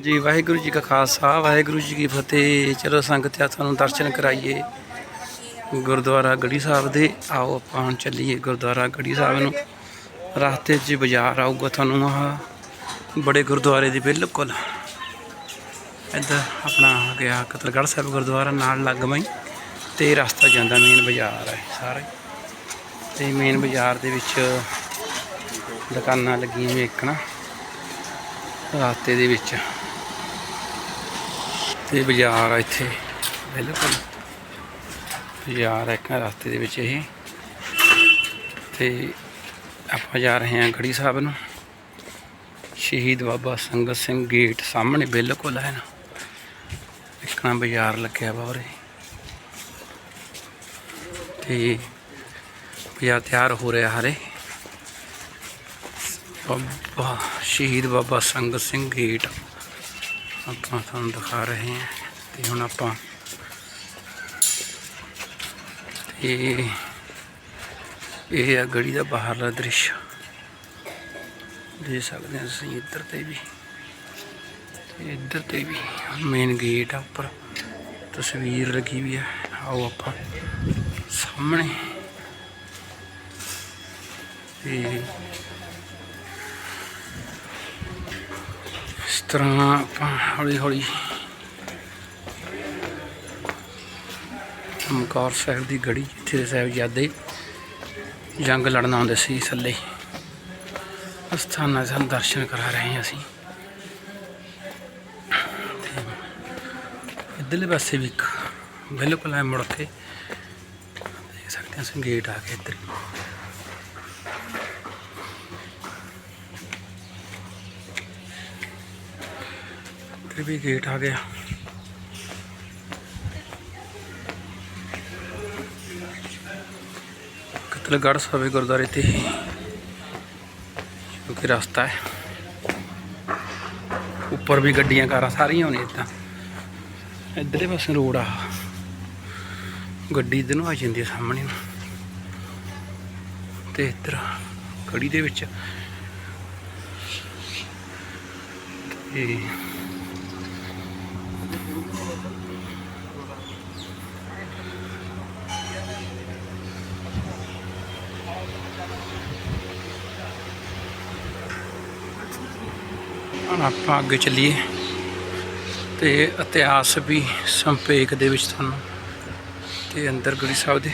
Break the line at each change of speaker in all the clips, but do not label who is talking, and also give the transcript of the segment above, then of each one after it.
ਜੀ, ਵਾਹਿਗੁਰੂ ਜੀ ਕਾ ਖਾਲਸਾ, ਵਾਹਿਗੁਰੂ ਜੀ ਕੀ ਫਤਿਹ। ਚਲੋ ਸੰਗਤ ਆ ਤੁਹਾਨੂੰ ਦਰਸ਼ਨ ਕਰਾਈਏ। ਗੁਰਦੁਆਰਾ ਗੜੀ ਸਾਹਿਬ ਦੇ, ਆਓ ਆਪਾਂ ਹੁਣ ਚੱਲੀਏ ਗੁਰਦੁਆਰਾ ਗੜੀ ਸਾਹਿਬ ਨੂੰ। ਰਸਤੇ 'ਚ ਬਾਜ਼ਾਰ ਆਊਗਾ ਤੁਹਾਨੂੰ ਆਹ, ਬੜੇ ਗੁਰਦੁਆਰੇ ਦੇ ਬਿਲਕੁਲ। ਇੱਧਰ ਆਪਣਾ ਆ ਗਿਆ ਕਤਲਗੜ੍ਹ ਸਾਹਿਬ ਗੁਰਦੁਆਰਾ, ਨਾਲ ਲੱਗਮਈ ਤੇ ਰਸਤਾ ਜਾਂਦਾ ਮੇਨ ਬਾਜ਼ਾਰ ਹੈ ਸਾਰਾ। ਹੀ। ਤੇ ਮੇਨ ਬਾਜ਼ਾਰ ਦੇ ਵਿੱਚ ਦੁਕਾਨਾਂ ਲੱਗੀਆਂ ਵੇਖਣਾ। ਰਸਤੇ ਦੇ ਵਿੱਚ। ਤੇ ਬਾਜ਼ਾਰ ਆ ਇੱਥੇ। ਬਿਲਕੁਲ। ਬਾਜ਼ਾਰ ਹੈ ਇੱਕ ਰਸਤੇ ਦੇ ਵਿੱਚ ਇਹ। ਤੇ ਆਪਾਂ ਜਾ ਰਹੇ ਹਾਂ ਗੜੀ ਸਾਹਿਬ ਨੂੰ। ਸ਼ਹੀਦ ਬਾਬਾ ਸੰਗਤ ਸਿੰਘ ਗੇਟ ਸਾਹਮਣੇ, ਬਿਲਕੁਲ ਹੈ ਨਾ। ਇੱਕਣਾ ਬਾਜ਼ਾਰ ਲੱਗਿਆ ਵਾ ਉਰੇ। ਤੇ ਬਾਜ਼ਾਰ ਤਿਆਰ ਹੋ ਰਿਹਾ ਹਰੇ। ਬਾਬਾ, ਸ਼ਹੀਦ ਬਾਬਾ ਸੰਗਤ ਸਿੰਘ ਗੇਟ। ਆਪਾਂ ਤੁਹਾਨੂੰ ਦਿਖਾ ਰਹੇ ਹਾਂ। ਤੇ ਹੁਣ ਆਪਾਂ ਤੇ ਇਹ ਆ ਗੜੀ ਦਾ ਬਾਹਰਲਾ ਦ੍ਰਿਸ਼। ਦੇ ਸਕਦੇ ਹਾਂ ਤੁਸੀਂ ਇੱਧਰ ਤੇ ਵੀ। ਤੇ ਇੱਧਰ ਤੇ ਵੀ ਮੇਨ ਗੇਟ ਆ ਉੱਪਰ। ਤਸਵੀਰ ਲੱਗੀ ਵੀ ਹੈ ਆਓ ਆਪਾਂ ਸਾਹਮਣੇ। ਤੇ ਤਰ੍ਹਾਂ ਆਪਾਂ ਹੌਲੀ ਹੌਲੀ ਚਮਕੌਰ ਸਾਹਿਬ ਦੀ ਗੜੀ ਜਿੱਥੇ ਦੇ ਸਾਹਿਬਜ਼ਾਦੇ ਜੰਗ ਲੜਨ ਆਉਂਦੇ ਸੀ ਥੱਲੇ। ਅਸਥਾਨਾਂ ਦੇ ਸਾਨੂੰ ਦਰਸ਼ਨ ਕਰਾ ਰਹੇ ਹਾਂ ਅਸੀਂ। ਤੇ ਇੱਧਰਲੇ ਪਾਸੇ ਵੀ ਇੱਕ, ਬਿਲਕੁਲ ਐ ਮੁੜ ਕੇ ਦੇਖ ਸਕਦੇ ਹਾਂ ਅਸੀਂ ਗੇਟ ਆ ਕੇ ਇੱਧਰ। ਇੱਧਰ ਵੀ ਗੇਟ ਆ ਗਿਆ। ਕਤਲਗੜ੍ਹ ਸਾਹਿਬ ਗੁਰਦੁਆਰੇ ਤੇ ਕਿਉਂਕਿ ਰਸਤਾ ਹੈ। ਉੱਪਰ ਵੀ ਗੱਡੀਆਂ, ਕਾਰਾਂ ਸਾਰੀਆਂ ਹੋਣੇ ਇੱਦਾਂ। ਇੱਧਰਲੇ ਪਾਸੇ ਰੋਡ ਆ। ਗੱਡੀ ਇੱਧਰ ਨੂੰ ਆ ਜਾਂਦੀ ਹੈ ਸਾਹਮਣੇ। ਨੂੰ ਤੇ ਇੱਧਰ ਕੜੀ ਦੇ ਵਿੱਚ। ਤੇ ਹੁਣ ਆਪਾਂ ਅੱਗੇ ਚੱਲੀਏ ਤੇ ਇਤਿਹਾਸ ਵੀ ਸੰਪੇਕ ਦੇ ਵਿੱਚ ਤੁਹਾਨੂੰ ਤੇ ਅੰਦਰ ਗੁਰੂ ਸਾਹਿਬ ਦੇ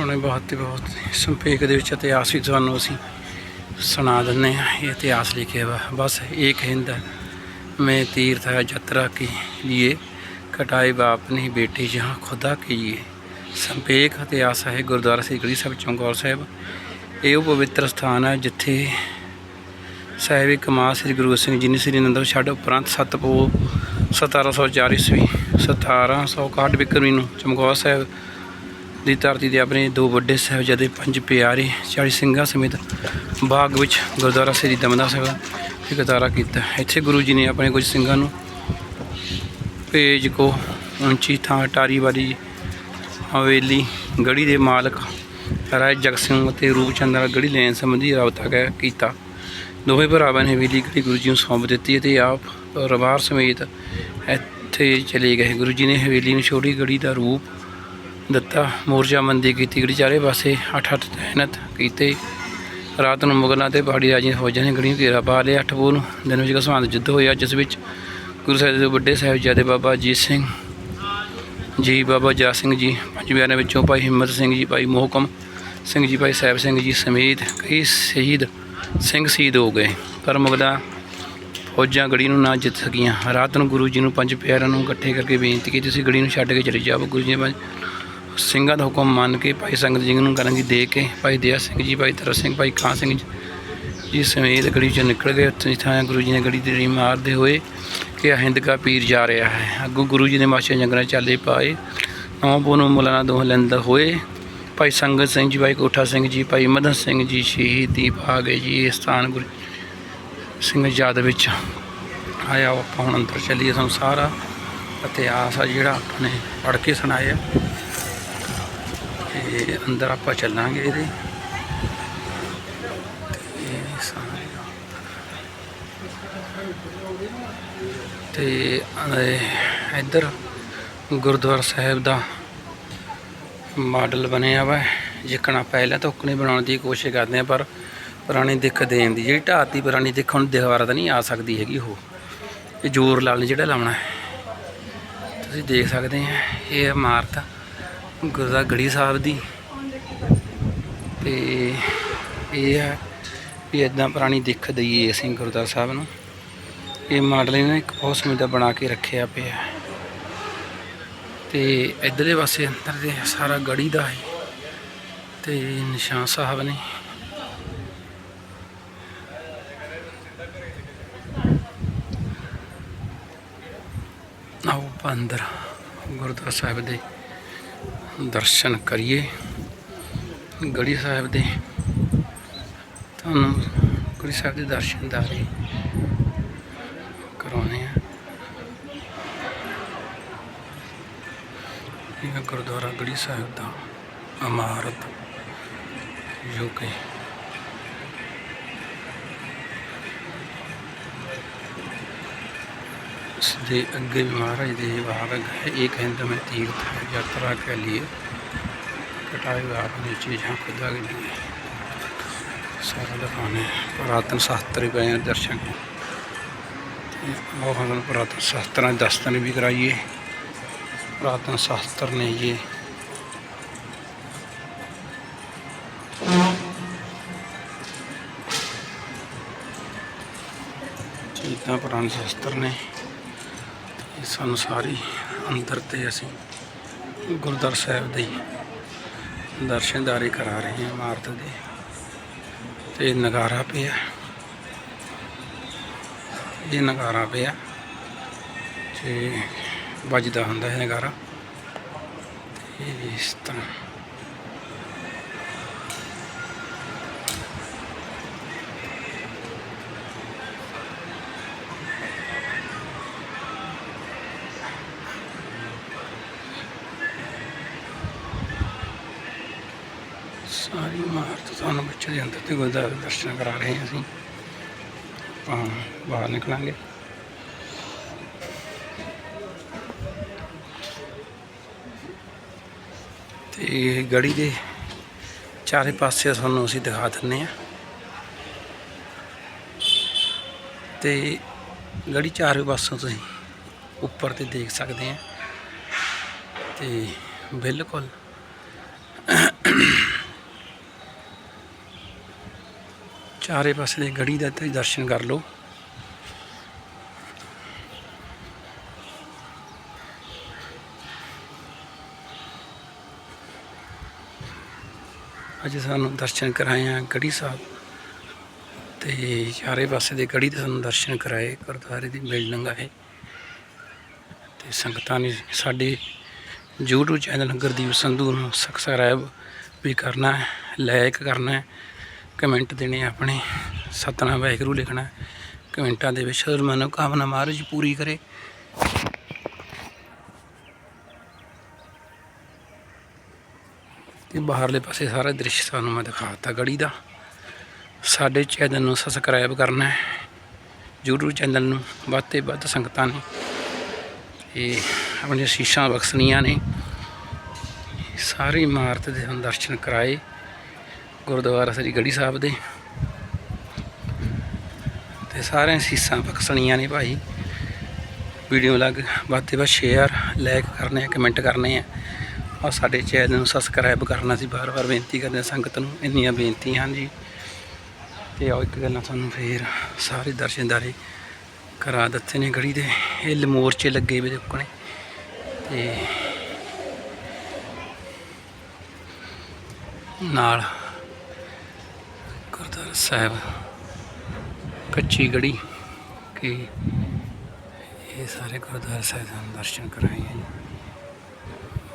ਉਹਨੇ ਬਹੁਤ ਤੇ ਬਹੁਤ ਸੰਪੇਕ ਦੇ ਵਿੱਚ ਇਤਿਹਾਸ ਵੀ ਤੁਹਾਨੂੰ ਅਸੀਂ ਸੁਣਾ ਦਿੰਨੇ ਆ ਇਹ ਇਤਿਹਾਸ ਲਿਖਿਆ ਵਾ। ਬਸ ਇੱਕ ਹਿੰਦ ਮੈਂ ਤੀਰਥ ਹੈ, ਯਾਤਰਾ ਕੀ ਲਈ ਕਟਾਈ ਬਾਪ ਨਹੀਂ ਬੇਟੀ ਜਹਾਂ ਖੁਦਾ ਕੀ ਸੰਪੇਕ ਇਤਿਹਾਸ ਹੈ ਗੁਰਦੁਆਰਾ ਸ੍ਰੀ ਗੜੀ ਸਾਹਿਬ ਚੰਗੌਰ ਸਾਹਿਬ। ਇਹ ਉਹ ਪਵਿੱਤਰ ਸਥਾਨ ਹੈ ਜਿੱਥੇ ਸਾਹਿਬ ਕਮਾ ਸ੍ਰੀ ਗੁਰੂ ਗੋਬਿੰਦ ਸਿੰਘ ਜੀ ਨੇ ਸ੍ਰੀ ਅਨੰਦਪੁਰ ਛੱਡ ਉਪਰੰਤ ਸਤਪੋ 1704 ਈਸਵੀ 1761 ਬਿਕਰਮੀ ਨੂੰ ਚਮਕੌਰ ਸਾਹਿਬ ਦੀ ਧਰਤੀ ਦੇ ਆਪਣੇ ਦੋ ਵੱਡੇ ਸਾਹਿਬਜ਼ਾਦੇ, ਪੰਜ ਪਿਆਰੇ 40 ਸਿੰਘਾਂ ਸਮੇਤ ਬਾਗ ਵਿੱਚ ਗੁਰਦੁਆਰਾ ਸ੍ਰੀ ਦਮਦਮਾ ਸਾਹਿਬ ਦਾ ਗਤਾਰਾ ਕੀਤਾ। ਇੱਥੇ ਗੁਰੂ ਜੀ ਨੇ ਆਪਣੇ ਕੁਝ ਸਿੰਘਾਂ ਨੂੰ ਭੇਜ ਕੋ ਉੱਚੀ ਥਾਂ ਟਾਰੀ ਵਾਲੀ ਹਵੇਲੀ ਗੜੀ ਦੇ ਮਾਲਕ ਰਾਏ ਜਗਤ ਸਿੰਘ ਅਤੇ ਰੂਪਚੰਦ ਨਾਲ ਗੜੀ ਲੈਣ ਸੰਬੰਧੀ ਰਾਬਤਾ ਕੀਤਾ। ਦੋਵੇਂ ਭਰਾਵਾਂ ਨੇ ਹਵੇਲੀ ਗੜੀ ਗੁਰੂ ਜੀ ਨੂੰ ਸੌਂਪ ਦਿੱਤੀ ਅਤੇ ਆਪ ਪਰਿਵਾਰ ਸਮੇਤ ਇੱਥੇ ਚਲੇ ਗਏ। ਗੁਰੂ ਜੀ ਨੇ ਹਵੇਲੀ ਨੂੰ ਛੋਟੀ ਗੜੀ ਦਾ ਰੂਪ ਦਿੱਤਾ ਮੋਰਚਾਬੰਦੀ ਕੀਤੀ ਗੜੀ ਚਾਰੇ ਪਾਸੇ ਅੱਠ ਅੱਠ ਤੈਨਤ ਕੀਤੇ। ਰਾਤ ਨੂੰ ਮੁਗਲਾਂ ਤੇ ਪਹਾੜੀ ਰਾਜੇ ਫੌਜਾਂ ਨੇ ਗੜੀ ਨੂੰ ਘੇਰਾ ਪਾ ਲਿਆ। ਅੱਠ ਬੋਲ ਨੂੰ ਦਿਨ ਵਿੱਚ ਘਸਵੰਦ ਯੁੱਧ ਹੋਇਆ, ਜਿਸ ਵਿੱਚ ਗੁਰੂ ਸਾਹਿਬ ਦੇ ਵੱਡੇ ਸਾਹਿਬਜ਼ਾਦੇ ਬਾਬਾ ਅਜੀਤ ਸਿੰਘ ਜੀ, ਬਾਬਾ ਜਾ ਸਿੰਘ ਜੀ, ਪੰਜ ਪਿਆਰਿਆਂ ਵਿੱਚੋਂ ਭਾਈ ਹਿੰਮਤ ਸਿੰਘ ਜੀ, ਭਾਈ ਮੋਹਕਮ ਸਿੰਘ ਜੀ, ਭਾਈ ਸਾਹਿਬ ਸਿੰਘ ਜੀ ਸਮੇਤ ਕਈ ਸ਼ਹੀਦ ਸਿੰਘ ਸ਼ਹੀਦ ਹੋ ਗਏ। ਪਰ ਮੁਗਲਾਂ ਫੌਜਾਂ ਗੜੀ ਨੂੰ ਨਾ ਜਿੱਤ ਸਕੀਆਂ। ਰਾਤ ਨੂੰ ਗੁਰੂ ਜੀ ਨੂੰ ਪੰਜ ਪਿਆਰਿਆਂ ਨੂੰ ਇਕੱਠੇ ਕਰਕੇ ਬੇਨਤੀ ਕੀਤੀ ਤੁਸੀਂ ਗੜੀ ਨੂੰ ਛੱਡ ਕੇ ਚਲੇ ਜਾਓ ਗੁਰੂ ਜੀ ਨੇ ਸਿੰਘਾਂ ਦਾ ਹੁਕਮ ਮੰਨ ਕੇ ਭਾਈ ਸੰਗਤ ਜੀ ਨੂੰ ਕਰਾਂਗੀ ਦੇ ਕੇ ਭਾਈ ਦਇਆ ਸਿੰਘ ਜੀ, ਭਾਈ ਤਰਸ ਸਿੰਘ, ਭਾਈ ਕਾਂ ਸਿੰਘ ਜੀ ਸਮੇਤ ਗੜੀ ਚੋਂ ਨਿਕਲ ਗਏ। ਉੱਥੇ ਜਿੱਥਾਂ ਗੁਰੂ ਜੀ ਨੇ ਗੜੀ ਦੀ ਰੀ ਮਾਰਦੇ ਹੋਏ ਕਿ ਹਿੰਦ ਕਾ ਪੀਰ ਜਾ ਰਿਹਾ ਹੈ। ਅੱਗੋਂ ਗੁਰੂ ਜੀ ਨੇ ਮਾਸ਼ਾ ਜੰਗਲਾਂ ਚਾਲੇ ਪਾਏ। ਨੌ ਪੋ ਨੂੰ ਮੁਲਾਨਾ ਦੋਹ ਲੈਂਦਾ ਹੋਏ। ਭਾਈ ਸੰਗਤ ਸਿੰਘ ਜੀ, ਭਾਈ ਕੋਠਾ ਸਿੰਘ ਜੀ, ਭਾਈ ਮਦਨ ਸਿੰਘ ਜੀ, ਸ਼ਹੀਦੀ ਪਾ ਗਏ ਜੀ, ਇਹ ਸਥਾਨ ਗੁਰੂ ਸਿੰਘ ਯਾਦ ਵਿੱਚ ਆਇਆ। ਆਪਾਂ ਹੁਣ ਅੰਦਰ ਚੱਲੀਏ ਸਾਨੂੰ ਸਾਰਾ ਇਤਿਹਾਸ ਆ ਜਿਹੜਾ ਆਪਾਂ ਨੇ ਪੜ੍ਹ ਕੇ ਸੁਣਾਇਆ। ਤੇ ਅੰਦਰ ਆਪਾਂ ਚੱਲਾਂਗੇ ਇਹਦੇ। ਤੇ ਇੱਧਰ ਗੁਰਦੁਆਰਾ ਸਾਹਿਬ ਦਾ ਮਾਡਲ ਬਣਿਆ ਵਾ, ਜਿੱਕਣਾ ਪਹਿਲਾਂ ਤਾਂ ਉਕਣੇ ਬਣਾਉਣ ਦੀ ਕੋਸ਼ਿਸ਼ ਕਰਦੇ ਆ, ਪਰ ਪੁਰਾਣੀ ਦਿੱਖ ਦੇਣ ਦੀ, ਜਿਹੜੀ ਢਾਤ ਦੀ ਪੁਰਾਣੀ ਦਿੱਖ ਹੁਣ ਦੁਬਾਰਾ ਤਾਂ ਨਹੀਂ ਆ ਸਕਦੀ ਹੈਗੀ ਉਹ। ਇਹ ਜ਼ੋਰ ਲਾ ਜਿਹੜਾ ਲਾਉਣਾ। ਤੁਸੀਂ ਦੇਖ ਸਕਦੇ ਆ, ਇਹ ਇਮਾਰਤ ਗੁਰਦਾ ਗੜੀ ਸਾਹਿਬ ਦੀ। ਤੇ ਇਹ ਹੈ ਵੀ ਇਦਾਂ ਪੁਰਾਣੀ ਦਿੱਖ ਦਈਏ ਅਸੀਂ ਗੁਰਦੁਆਰਾ ਸਾਹਿਬ ਨੂੰ। ਇਹ ਮਾਡਲ ਇਹਨਾਂ ਇੱਕ ਬਹੁਤ ਸਮੇਂ ਦਾ ਬਣਾ ਕੇ ਰੱਖਿਆ ਪਿਆ। ਤੇ ਇਧਰਲੇ ਪਾਸੇ ਅੰਦਰ ਦੇ ਸਾਰਾ ਗੜੀ ਦਾ ਹੈ ਤੇ ਨਿਸ਼ਾਨ ਸਾਹਿਬ ਨੇ। ਆਓ ਅੰਦਰ ਗੁਰਦੁਆਰਾ ਸਾਹਿਬ ਦੇ ਦਰਸ਼ਨ ਕਰੀਏ। ਗੜੀ ਸਾਹਿਬ ਦੇ। ਤੁਹਾਨੂੰ ਗੜੀ ਸਾਹਿਬ ਦੇ ਦਰਸ਼ਨ ਦਾਰੇ ਕਰਾਉਣੇ ਆ ਇਹ ਗੁਰਦੁਆਰਾ ਗੜੀ ਸਾਹਿਬ ਦਾ ਇਮਾਰਤ ਜੋ ਕਿ ਇਸ ਦੇ ਅੱਗੇ ਵੀ ਮਹਾਰਾਜ ਦੇ ਬਾਗ ਹੈ एक हिंदू तीर्थ है यात्रा के लिए कटाई हुए आपने चीज़ यहाँ खुदा के लिए सारा दिखाने पुरातन शास्त्र गए हैं दर्शन और हम पुरातन शास्त्र दस्तन भी कराइए पुरातन शास्त्र ने ये ਚੀਜ਼ਾਂ ਪੁਰਾਣੇ ਸ਼ਾਸਤਰ ਨੇ ਇਹ ਸਾਨੂੰ ਸਾਰੀ ਅੰਦਰ ਤੇ ਅਸੀਂ ਗੁਰਦੁਆਰਾ ਸਾਹਿਬ ਦੇ ਦਰਸ਼ਨਦਾਰੀ ਕਰਾ ਰਹੇ ਹਾਂ ਇਮਾਰਤ ਦੇ ਤੇ ਨਗਾਰਾ ਪਿਆ ਇਹ ਨਗਾਰਾ ਪਿਆ ਤੇ ਵੱਜਦਾ ਹੁੰਦਾ ਹੈ ਨਗਾਰਾ। ਇਸ ਤਰ੍ਹਾਂ। ਸਾਰੀ ਇਮਾਰਤ ਤੁਹਾਨੂੰ ਬੱਚੇ ਦੇ ਅੰਦਰ ਤੇ ਗੁਰਦੁਆਰੇ ਦਰਸ਼ਨ ਕਰਾ ਰਹੇ ਹਾਂ ਅਸੀਂ। ਆਪਾਂ ਬਾਹਰ ਨਿਕਲਾਂਗੇ। ਤੇ ਗੜੀ ਦੇ ਚਾਰੇ ਪਾਸੇ ਤੁਹਾਨੂੰ ਅਸੀਂ ਦਿਖਾ ਦਿੰਨੇ ਆ ਤੇ ਗੜੀ ਚਾਰੇ ਪਾਸੋਂ ਤੁਸੀਂ ਉੱਪਰ ਤੇ ਦੇਖ ਸਕਦੇ ਆ ਤੇ ਬਿਲਕੁਲ ਚਾਰੇ ਪਾਸੇ ਦੇ ਗੜੀ ਦਾ ਤੇ ਦਰਸ਼ਨ ਕਰ ਲਓ। ਅੱਜ ਸਾਨੂੰ ਦਰਸ਼ਨ ਕਰਾਏ ਆ ਗੜੀ ਸਾਹਿਬ। ਤੇ ਚਾਰੇ ਪਾਸੇ ਦੇ ਗੜੀ ਦੇ ਸਾਨੂੰ ਦਰਸ਼ਨ ਕਰਾਏ, ਗੁਰਦੁਆਰੇ ਦੀ ਬਿਲਡਿੰਗ ਹੈ ਤੇ ਸੰਗਤਾਂ ਨੇ ਸਾਡੇ YouTube ਚੈਨਲ ਗੁਰਦੀਪ ਸੰਧੂ ਨੂੰ ਸਬਸਕ੍ਰਾਈਬ ਵੀ ਕਰਨਾ ਹੈ ਲਾਈਕ ਕਰਨਾ ਹੈ ਕਮੈਂਟ ਦੇਣੇ ਆਪਣੇ। ਸਤਨਾਮ ਵਾਹਿਗੁਰੂ ਲਿਖਣਾ ਕਮੈਂਟਾਂ ਦੇ ਵਿੱਚ ਹਰ ਮਨੋਕਾਮਨਾ ਮਹਾਰਾਜ ਪੂਰੀ ਕਰੇ। ਤੇ ਬਾਹਰਲੇ ਪਾਸੇ ਸਾਰਾ ਦ੍ਰਿਸ਼ ਤੁਹਾਨੂੰ ਮੈਂ ਦਿਖਾਤਾ ਗੜੀ ਦਾ। ਸਾਡੇ ਚੈਨਲ ਨੂੰ ਸਬਸਕ੍ਰਾਈਬ ਕਰਨਾ ਹੈ। YouTube ਚੈਨਲ ਨੂੰ, ਵੱਧ ਤੇ ਵੱਧ ਸੰਗਤਾਂ ਨੇ। ਇਹ ਆਪਣੀਆਂ ਸ਼ੀਸ਼ਾਂ ਬਖਸ਼ਣੀਆਂ ਨੇ। ਸਾਰੀ ਇਮਾਰਤ ਦੇ ਹੁਣ ਦਰਸ਼ਨ ਕਰਾਏ ਗੁਰਦੁਆਰਾ ਸ੍ਰੀ ਗੜੀ ਸਾਹਿਬ ਦੇ। ਤੇ ਸਾਰਿਆਂ ਸੀਸਾਂ ਬਖਸ਼ਣੀਆਂ ਨੇ ਭਾਈ। ਵੀਡੀਓ ਲੱਗ, ਵੱਧ ਤੇ ਵੱਧ ਸ਼ੇਅਰ ਲਾਈਕ ਕਰਨੇ ਆ ਕਮੈਂਟ ਕਰਨੇ ਆ। ਔਰ ਸਾਡੇ ਚੈਨਲ ਨੂੰ ਸਬਸਕ੍ਰਾਈਬ ਕਰਨਾ ਸੀ ਬਾਰ-ਬਾਰ ਬੇਨਤੀ ਕਰਦੇ ਹਾਂ ਸੰਗਤ ਨੂੰ, ਇੰਨੀਆਂ ਬੇਨਤੀਆਂ ਹਨ ਜੀ ਤੇ ਆਓ ਇੱਕ ਗੱਲਾਂ ਤੁਹਾਨੂੰ ਫੇਰ ਸਾਰੇ ਦਰਸ਼ਨਦਾਰੀ ਕਰਾ ਦਿੱਤੇ ਨੇ ਗੜੀ ਦੇ। ਇਹ ਲਮੋਰਚੇ ਲੱਗੇ ਵੇ ਦੇਖਣੇ ਤੇ ਨਾਲ ਗੁਰਦੁਆਰਾ ਸਾਹਿਬ, ਕੱਚੀ ਗੜੀ, ਕਿ ਇਹ ਸਾਰੇ ਗੁਰਦੁਆਰਾ ਸਾਹਿਬ ਦੇ ਦਰਸ਼ਨ ਕਰਾਏ ਹੈ ਜੀ।